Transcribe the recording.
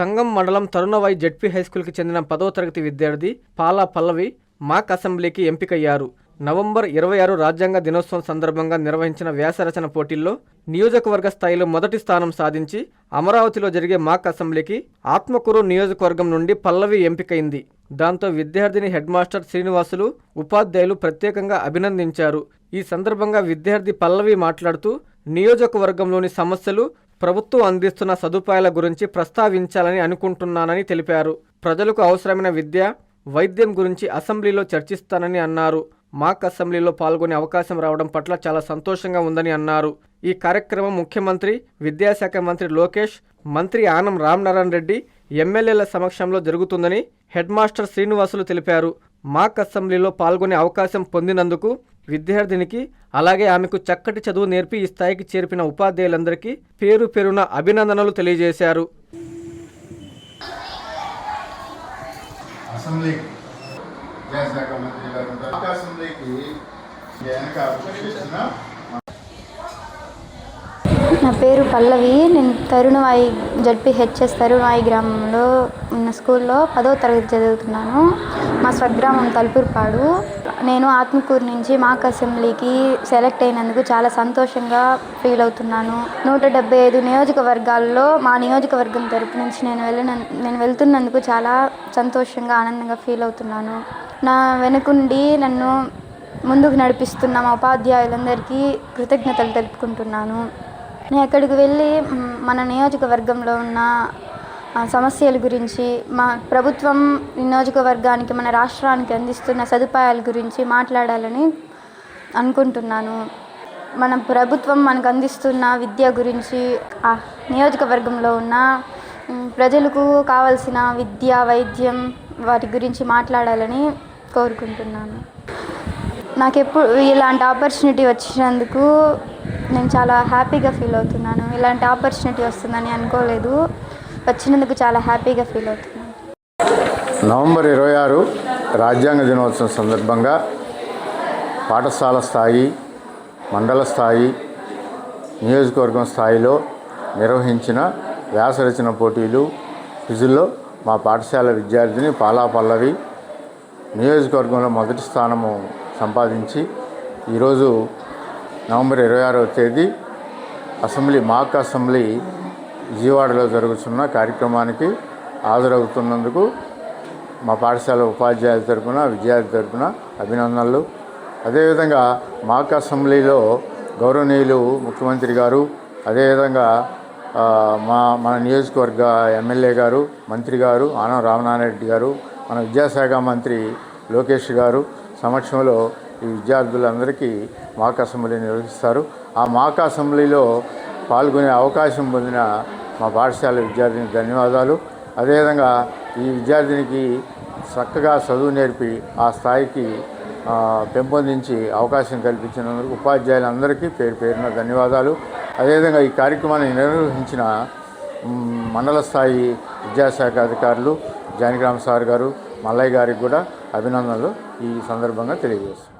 సంగం మండలం తరుణవాయి జడ్పీ హైస్కూల్కి చెందిన పదో తరగతి విద్యార్థి పాలా పల్లవి మాక్ అసెంబ్లీకి ఎంపికయ్యారు. నవంబర్ ఇరవై ఆరు రాజ్యాంగ దినోత్సవం సందర్భంగా నిర్వహించిన వ్యాసరచన పోటీల్లో నియోజకవర్గ స్థాయిలో మొదటి స్థానం సాధించి అమరావతిలో జరిగే మాక్ అసెంబ్లీకి ఆత్మకూరు నియోజకవర్గం నుండి పల్లవి ఎంపికైంది. దాంతో విద్యార్థిని హెడ్ మాస్టర్ శ్రీనివాసులు ఉపాధ్యాయులు ప్రత్యేకంగా అభినందించారు. ఈ సందర్భంగా విద్యార్థి పల్లవి మాట్లాడుతూ నియోజకవర్గంలోని సమస్యలు ప్రభుత్వం అందిస్తున్న సదుపాయాల గురించి ప్రస్తావించాలని అనుకుంటున్నానని తెలిపారు. ప్రజలకు అవసరమైన విద్య వైద్యం గురించి అసెంబ్లీలో చర్చిస్తానని అన్నారు. మాక్ అసెంబ్లీలో పాల్గొనే అవకాశం రావడం పట్ల చాలా సంతోషంగా ఉందని అన్నారు. ఈ కార్యక్రమం ముఖ్యమంత్రి విద్యాశాఖ మంత్రి లోకేష్ మంత్రి ఆనం రామ్నారాయణ రెడ్డి ఎమ్మెల్యేల సమక్షంలో జరుగుతుందని హెడ్ మాస్టర్ శ్రీనివాసులు తెలిపారు. మాక్ అసెంబ్లీలో పాల్గొనే అవకాశం పొందినందుకు విద్యార్థినికి అలాగే ఆమెకు చక్కటి చదువు నేర్పి ఈ స్థాయికి చేర్పిన ఉపాధ్యాయులందరికీ పేరు పేరున అభినందనలు తెలియజేశారు. అసెంబ్లీ విద్యాశాఖ మంత్రి గారు ఉంటారు. ఆ అసెంబ్లీకి వెనక చేసిన నా పేరు పల్లవి. నేను తరుణవాయి జడ్పీ హెచ్ఎస్ తరుణవాయి గ్రామంలో ఉన్న స్కూల్లో పదో తరగతి చదువుతున్నాను. మా స్వగ్రామం తలుపురుపాడు. నేను ఆత్మకూరు నుంచి మాక్ అసెంబ్లీకి సెలెక్ట్ అయినందుకు చాలా సంతోషంగా ఫీల్ అవుతున్నాను. నూట డెబ్బై ఐదు నియోజకవర్గాల్లో మా నియోజకవర్గం తరపు నుంచి నేను వెళ్ళిన నేను వెళ్తున్నందుకు చాలా సంతోషంగా ఆనందంగా ఫీల్ అవుతున్నాను. నా వెనుకుండి నన్ను ముందుకు నడిపిస్తున్న మా ఉపాధ్యాయులందరికీ కృతజ్ఞతలు తెలుపుకుంటున్నాను. నేను అక్కడికి వెళ్ళి మన నియోజకవర్గంలో ఉన్న సమస్యల గురించి మా ప్రభుత్వం నియోజకవర్గానికి మన రాష్ట్రానికి అందిస్తున్న సదుపాయాల గురించి మాట్లాడాలని అనుకుంటున్నాను. మన ప్రభుత్వం మనకు అందిస్తున్న విద్య గురించి ఆ నియోజకవర్గంలో ఉన్న ప్రజలకు కావాల్సిన విద్య వైద్యం వాటి గురించి మాట్లాడాలని కోరుకుంటున్నాను. నాకు ఎప్పుడు ఇలాంటి ఆపర్చునిటీ వచ్చినందుకు నేను చాలా హ్యాపీగా ఫీల్ అవుతున్నాను. ఇలాంటి ఆపర్చునిటీ వస్తుందని అనుకోలేదు. వచ్చినందుకు చాలా హ్యాపీగా ఫీల్ అవుతున్నాను. నవంబర్ ఇరవై ఆరు రాజ్యాంగ దినోత్సవం సందర్భంగా పాఠశాల స్థాయి మండల స్థాయి నియోజకవర్గం స్థాయిలో నిర్వహించిన వ్యాసరచన పోటీలు క్విజుల్లో మా పాఠశాల విద్యార్థిని పాలా పల్లవి నియోజకవర్గంలో మొదటి స్థానము సంపాదించి ఈరోజు నవంబర్ ఇరవై ఆరవ తేదీ అసెంబ్లీ మాక్ అసెంబ్లీ విజయవాడలో జరుగుతున్న కార్యక్రమానికి హాజరవుతున్నందుకు మా పాఠశాల ఉపాధ్యాయుల తరపున విద్యార్థి తరపున అభినందనలు. అదేవిధంగా మాక్ అసెంబ్లీలో గౌరవనీయులు ముఖ్యమంత్రి గారు అదేవిధంగా మా మన నియోజకవర్గ ఎమ్మెల్యే గారు మంత్రి గారు ఆనం రామనారాయణ గారు మన విద్యాశాఖ మంత్రి లోకేష్ గారు సమక్షంలో ఈ విద్యార్థులందరికీ మాక్ అసెంబ్లీ నిర్వహిస్తారు. ఆ మాక్ అసెంబ్లీలో పాల్గొనే అవకాశం పొందిన మా పాఠశాల విద్యార్థినికి ధన్యవాదాలు. అదేవిధంగా ఈ విద్యార్థినికి చక్కగా చదువు నేర్పి ఆ స్థాయికి పెంపొందించి అవకాశం కల్పించినందుకు ఉపాధ్యాయులందరికీ పేరు పేరున ధన్యవాదాలు. అదేవిధంగా ఈ కార్యక్రమాన్ని నిర్వహించిన మండల స్థాయి విద్యాశాఖ అధికారులు జానకిరామ్ సార్ గారు మల్లయ్య గారికి కూడా అభినందనలు ఈ సందర్భంగా తెలియజేస్తున్నాను